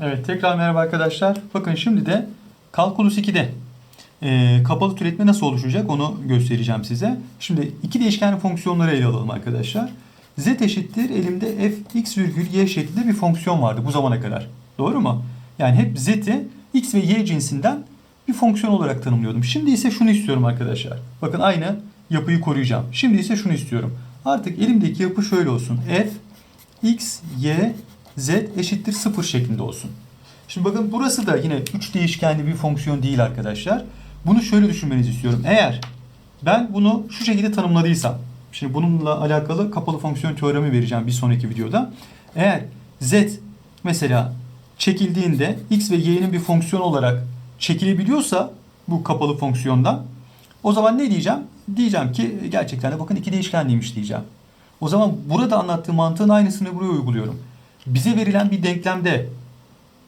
Evet tekrar merhaba arkadaşlar. Bakın şimdi de Kalkulus 2'de e, kapalı türetme nasıl oluşacak onu göstereceğim size. Şimdi iki değişkenli fonksiyonları ele alalım arkadaşlar. Z eşittir elimde f x virgül y şeklinde bir fonksiyon vardı bu zamana kadar. Doğru mu? Yani hep z'i x ve y cinsinden bir fonksiyon olarak tanımlıyordum. Şimdi ise şunu istiyorum arkadaşlar. Bakın aynı yapıyı koruyacağım. Şimdi ise şunu istiyorum. Artık elimdeki yapı şöyle olsun. f x, y, z eşittir 0 şeklinde olsun. Şimdi bakın burası da yine 3 değişkenli bir fonksiyon değil arkadaşlar. Bunu şöyle düşünmenizi istiyorum. Eğer ben bunu şu şekilde tanımladıysam, şimdi bununla alakalı kapalı fonksiyon teoremi vereceğim bir sonraki videoda. Eğer z mesela çekildiğinde x ve y'nin bir fonksiyon olarak çekilebiliyorsa bu kapalı fonksiyondan o zaman ne diyeceğim? Diyeceğim ki gerçekten de bakın iki değişkenliymiş diyeceğim. O zaman burada anlattığım mantığın aynısını buraya uyguluyorum. Bize verilen bir denklemde,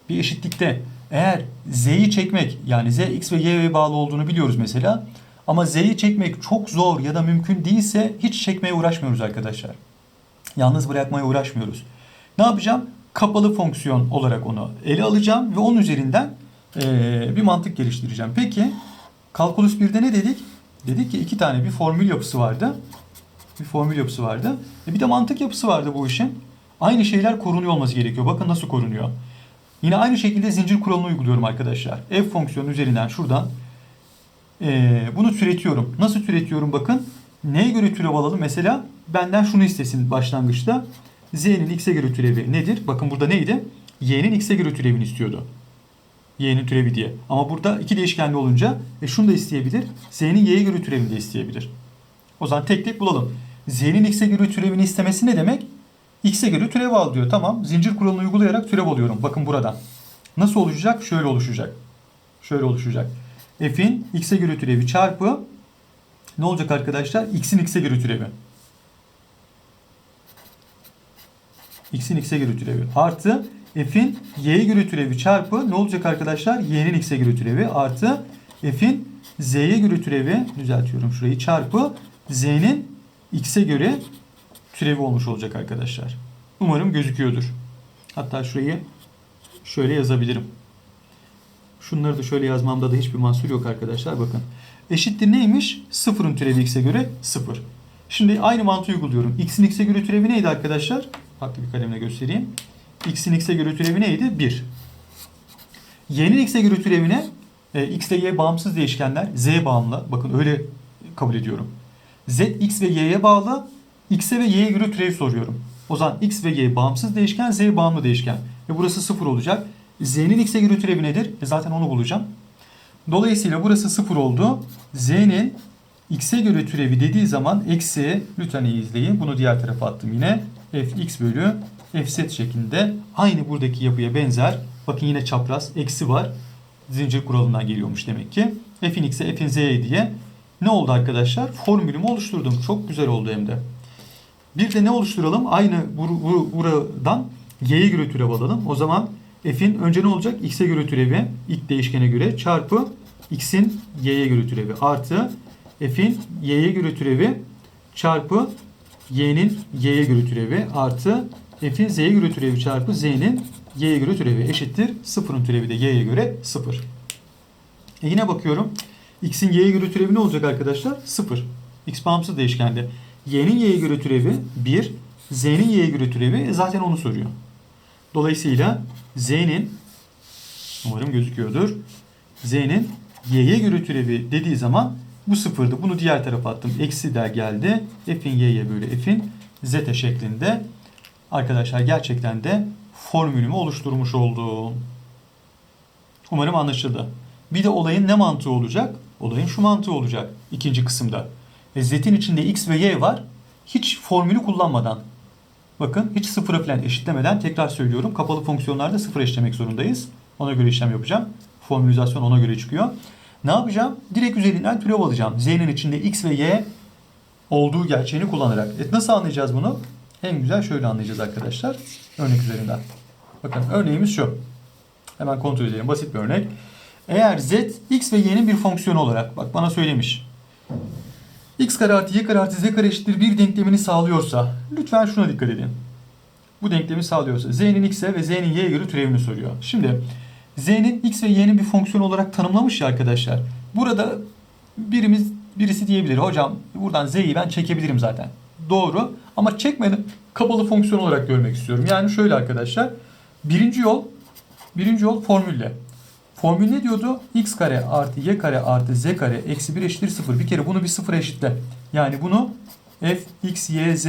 bir eşitlikte eğer z'yi çekmek yani z x ve y'ye bağlı olduğunu biliyoruz mesela. Ama z'yi çekmek çok zor ya da mümkün değilse hiç çekmeye uğraşmıyoruz arkadaşlar. Yalnız bırakmaya uğraşmıyoruz. Ne yapacağım? Kapalı fonksiyon olarak onu ele alacağım ve onun üzerinden eee, bir mantık geliştireceğim. Peki kalkulus 1'de ne dedik? Dedik ki iki tane bir formül yapısı vardı. Bir formül yapısı vardı. E bir de mantık yapısı vardı bu işin. Aynı şeyler korunuyor olması gerekiyor. Bakın nasıl korunuyor. Yine aynı şekilde zincir kuralını uyguluyorum arkadaşlar. F fonksiyonu üzerinden şuradan eee, bunu türetiyorum. Nasıl türetiyorum bakın. Neye göre türev alalım? Mesela benden şunu istesin başlangıçta. Z'nin x'e göre türevi nedir? Bakın burada neydi? Y'nin x'e göre türevini istiyordu. Y'nin türevi diye. Ama burada iki değişkenli olunca e, şunu da isteyebilir. Z'nin y'ye göre türevini de isteyebilir. O zaman tek tek bulalım. Z'nin x'e göre türevini istemesi ne demek? X'e göre türev al diyor. Tamam. Zincir kuralını uygulayarak türev alıyorum. Bakın buradan. Nasıl oluşacak? Şöyle oluşacak. Şöyle oluşacak. F'in x'e göre türevi çarpı ne olacak arkadaşlar? X'in x'e göre türevi. X'in x'e göre türevi. Artı F'in y'ye göre türevi çarpı ne olacak arkadaşlar? Y'nin x'e göre türevi artı F'in z'ye göre türevi düzeltiyorum şurayı çarpı z'nin x'e göre türevi olmuş olacak arkadaşlar. Umarım gözüküyordur. Hatta şurayı şöyle yazabilirim. Şunları da şöyle yazmamda da hiçbir mahsur yok arkadaşlar. Bakın. Eşittir neymiş? Sıfırın türevi x'e göre sıfır. Şimdi aynı mantığı uyguluyorum. X'in x'e göre türevi neydi arkadaşlar? Farklı bir kalemle göstereyim. X'in x'e göre türevi neydi? 1. Y'nin x'e göre türevine e, x ile y bağımsız değişkenler. Z bağımlı. Bakın öyle kabul ediyorum. Z x ve y'ye bağlı. X'e ve y'ye göre türev soruyorum. O zaman x ve y bağımsız değişken, z bağımlı değişken. Ve burası 0 olacak. Z'nin x'e göre türevi nedir? E zaten onu bulacağım. Dolayısıyla burası 0 oldu. Z'nin x'e göre türevi dediği zaman eksi, lütfen iyi izleyin. Bunu diğer tarafa attım yine. fx bölü fz şeklinde aynı buradaki yapıya benzer. Bakın yine çapraz eksi var. Zincir kuralından geliyormuş demek ki. f'in x'e f'in z'ye diye. Ne oldu arkadaşlar? Formülümü oluşturdum. Çok güzel oldu hem de. Bir de ne oluşturalım? Aynı bur- bur- buradan y'ye göre türev alalım. O zaman f'in önce ne olacak? x'e göre türevi ilk değişkene göre çarpı x'in y'ye göre türevi artı f'in y'ye göre türevi çarpı y'nin y'ye göre türevi artı f'in z'ye göre türevi çarpı z'nin y'ye göre türevi eşittir. Sıfırın türevi de y'ye göre sıfır. E yine bakıyorum. x'in y'ye göre türevi ne olacak arkadaşlar? Sıfır. x bağımsız değişkende. Y'nin y'ye göre türevi 1. z'nin y'ye göre türevi zaten onu soruyor. Dolayısıyla z'nin umarım gözüküyordur. z'nin y'ye göre türevi dediği zaman bu sıfırdı. Bunu diğer tarafa attım. Eksi der geldi. f'in y'ye bölü f'in z'e şeklinde. Arkadaşlar gerçekten de formülümü oluşturmuş oldum. Umarım anlaşıldı. Bir de olayın ne mantığı olacak? Olayın şu mantığı olacak ikinci kısımda. E, z'in içinde x ve y var. Hiç formülü kullanmadan. Bakın hiç sıfıra falan eşitlemeden tekrar söylüyorum. Kapalı fonksiyonlarda sıfır eşitlemek zorundayız. Ona göre işlem yapacağım. Formülizasyon ona göre çıkıyor. Ne yapacağım? Direkt üzerinden türev alacağım. Z'nin içinde x ve y olduğu gerçeğini kullanarak. E nasıl anlayacağız bunu? En güzel şöyle anlayacağız arkadaşlar. Örnek üzerinden. Bakın örneğimiz şu. Hemen kontrol edelim. Basit bir örnek. Eğer z x ve y'nin bir fonksiyonu olarak bak bana söylemiş. X kare artı y kare artı z kare eşittir bir denklemini sağlıyorsa lütfen şuna dikkat edin. bu denklemi sağlıyorsa z'nin x'e ve z'nin y'ye göre türevini soruyor. Şimdi z'nin x ve y'nin bir fonksiyon olarak tanımlamış ya arkadaşlar. Burada birimiz birisi diyebilir hocam buradan z'yi ben çekebilirim zaten. Doğru ama çekmeden kapalı fonksiyon olarak görmek istiyorum. Yani şöyle arkadaşlar. Birinci yol birinci yol formülle. Formül ne diyordu? x kare artı y kare artı z kare eksi 1 eşittir 0. Bir kere bunu bir sıfır eşitle. Yani bunu f x y z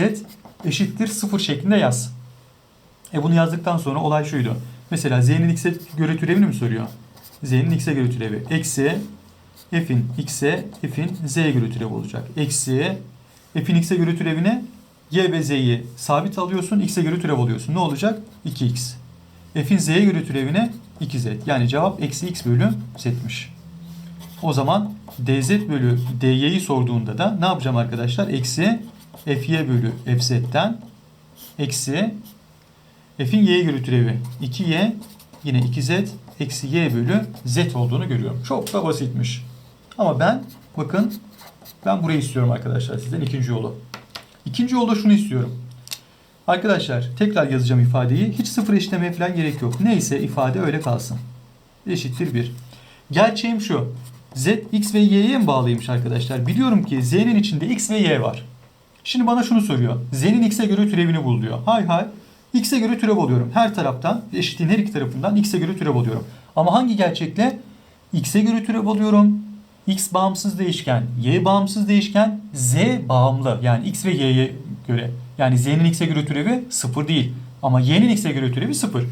eşittir 0 şeklinde yaz. E bunu yazdıktan sonra olay şuydu. Mesela z'nin x'e göre türevini mi soruyor? z'nin x'e göre türevi. Eksi f'in x'e f'in z'ye göre türevi olacak. Eksi f'in x'e göre türevine y ve z'yi sabit alıyorsun. x'e göre türev alıyorsun. Ne olacak? 2x. f'in z'ye göre türevine 2z. Yani cevap eksi x bölü z'miş. O zaman dz bölü dy'yi sorduğunda da ne yapacağım arkadaşlar? Eksi fy bölü fz'den eksi f'in y'ye göre türevi 2y yine 2z eksi y bölü z olduğunu görüyorum. Çok da basitmiş. Ama ben bakın ben burayı istiyorum arkadaşlar sizden ikinci yolu. İkinci yolda şunu istiyorum. Arkadaşlar tekrar yazacağım ifadeyi. Hiç sıfır eşlemeye falan gerek yok. Neyse ifade öyle kalsın. Eşittir 1. Gerçeğim şu. Z, X ve Y'ye mi bağlıymış arkadaşlar? Biliyorum ki Z'nin içinde X ve Y var. Şimdi bana şunu soruyor. Z'nin X'e göre türevini bul diyor. Hay hay. X'e göre türev alıyorum. Her taraftan, eşitliğin her iki tarafından X'e göre türev alıyorum. Ama hangi gerçekle? X'e göre türev alıyorum. X bağımsız değişken, Y bağımsız değişken, Z bağımlı. Yani X ve Y'ye göre. Yani Z'nin X'e göre türevi 0 değil. Ama Y'nin X'e göre türevi 0.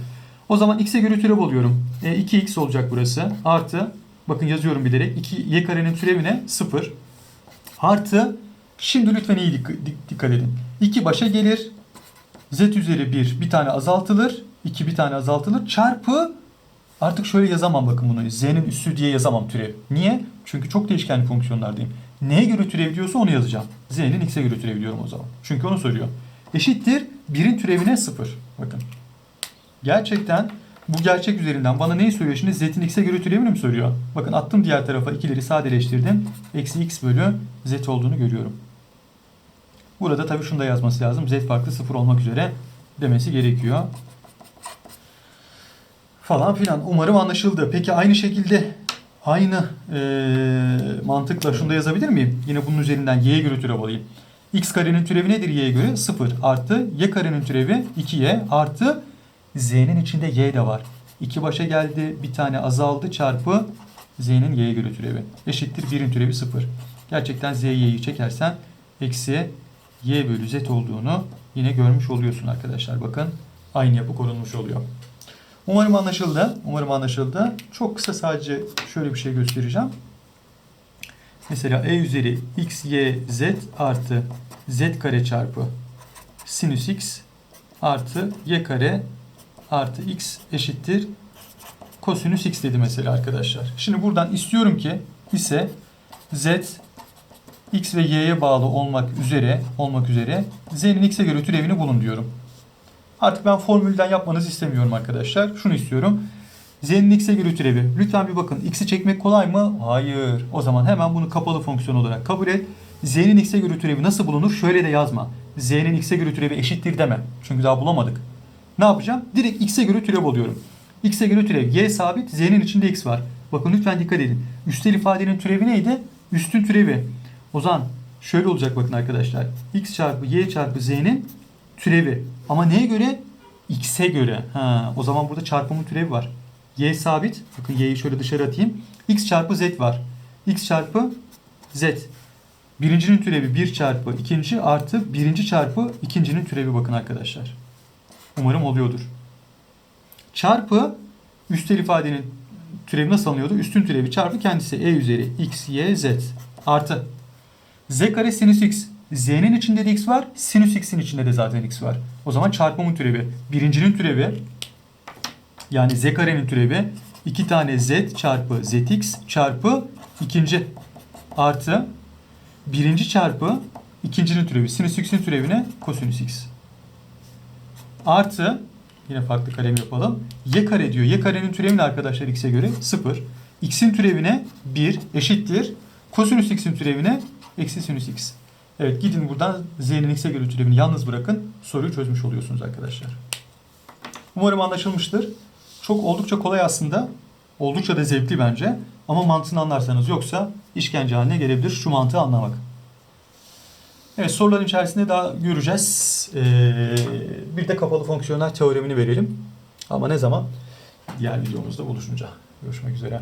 O zaman X'e göre türev alıyorum. E, 2X olacak burası. Artı, bakın yazıyorum bilerek. 2 Y karenin türevine 0. Artı, şimdi lütfen iyi dik- dik- dikkat edin. 2 başa gelir. Z üzeri 1 bir tane azaltılır. 2 bir tane azaltılır. Çarpı Artık şöyle yazamam bakın bunu. Z'nin üssü diye yazamam türev. Niye? Çünkü çok değişkenli fonksiyonlardayım. Neye göre türev diyorsa onu yazacağım. Z'nin x'e göre türev diyorum o zaman. Çünkü onu soruyor. Eşittir 1'in türevine 0. Bakın. Gerçekten bu gerçek üzerinden bana neyi soruyor? Şimdi z'in x'e göre türevini mi soruyor? Bakın attım diğer tarafa ikileri sadeleştirdim. Eksi x bölü z olduğunu görüyorum. Burada tabii şunu da yazması lazım. Z farklı 0 olmak üzere demesi gerekiyor falan filan. Umarım anlaşıldı. Peki aynı şekilde aynı e, mantıkla şunu da yazabilir miyim? Yine bunun üzerinden y'ye göre türev alayım. x karenin türevi nedir y'ye göre? 0 artı y karenin türevi 2y artı z'nin içinde y de var. 2 başa geldi bir tane azaldı çarpı z'nin y'ye göre türevi. Eşittir 1'in türevi 0. Gerçekten z y'yi çekersen eksi y bölü z olduğunu yine görmüş oluyorsun arkadaşlar. Bakın aynı yapı korunmuş oluyor. Umarım anlaşıldı. Umarım anlaşıldı. Çok kısa sadece şöyle bir şey göstereceğim. Mesela e üzeri x, y, z artı z kare çarpı sinüs x artı y kare artı x eşittir kosinüs x dedi mesela arkadaşlar. Şimdi buradan istiyorum ki ise z x ve y'ye bağlı olmak üzere olmak üzere z'nin x'e göre türevini bulun diyorum. Artık ben formülden yapmanızı istemiyorum arkadaşlar. Şunu istiyorum. Z'nin x'e göre türevi. Lütfen bir bakın. X'i çekmek kolay mı? Hayır. O zaman hemen bunu kapalı fonksiyon olarak kabul et. Z'nin x'e göre türevi nasıl bulunur? Şöyle de yazma. Z'nin x'e göre türevi eşittir deme. Çünkü daha bulamadık. Ne yapacağım? Direkt x'e göre türev alıyorum. X'e göre türev. Y sabit. Z'nin içinde x var. Bakın lütfen dikkat edin. Üstel ifadenin türevi neydi? Üstün türevi. O zaman şöyle olacak bakın arkadaşlar. x çarpı y çarpı z'nin türevi. Ama neye göre? X'e göre. Ha, o zaman burada çarpımın türevi var. Y sabit. Bakın y'yi şöyle dışarı atayım. X çarpı z var. X çarpı z. Birincinin türevi 1 çarpı ikinci artı birinci çarpı ikincinin türevi bakın arkadaşlar. Umarım oluyordur. Çarpı üstel ifadenin türevi nasıl alınıyordu? Üstün türevi çarpı kendisi e üzeri x, y, z artı z kare sinüs x Z'nin içinde de x var. Sinüs x'in içinde de zaten x var. O zaman çarpımın türevi. Birincinin türevi yani z karenin türevi 2 tane z çarpı zx çarpı ikinci artı birinci çarpı ikincinin türevi. Sinüs x'in türevine kosinüs x. Artı yine farklı kalem yapalım. Y kare diyor. Y karenin türevi ne arkadaşlar x'e göre? 0. X'in türevine 1 eşittir. Kosinüs x'in türevine eksi sinüs x. Evet gidin buradan z'nin x'e göre türevini yalnız bırakın. Soruyu çözmüş oluyorsunuz arkadaşlar. Umarım anlaşılmıştır. Çok oldukça kolay aslında. Oldukça da zevkli bence. Ama mantığını anlarsanız yoksa işkence haline gelebilir şu mantığı anlamak. Evet soruların içerisinde daha göreceğiz. Ee, bir de kapalı fonksiyonlar teoremini verelim. Ama ne zaman? Diğer videomuzda buluşunca. Görüşmek üzere.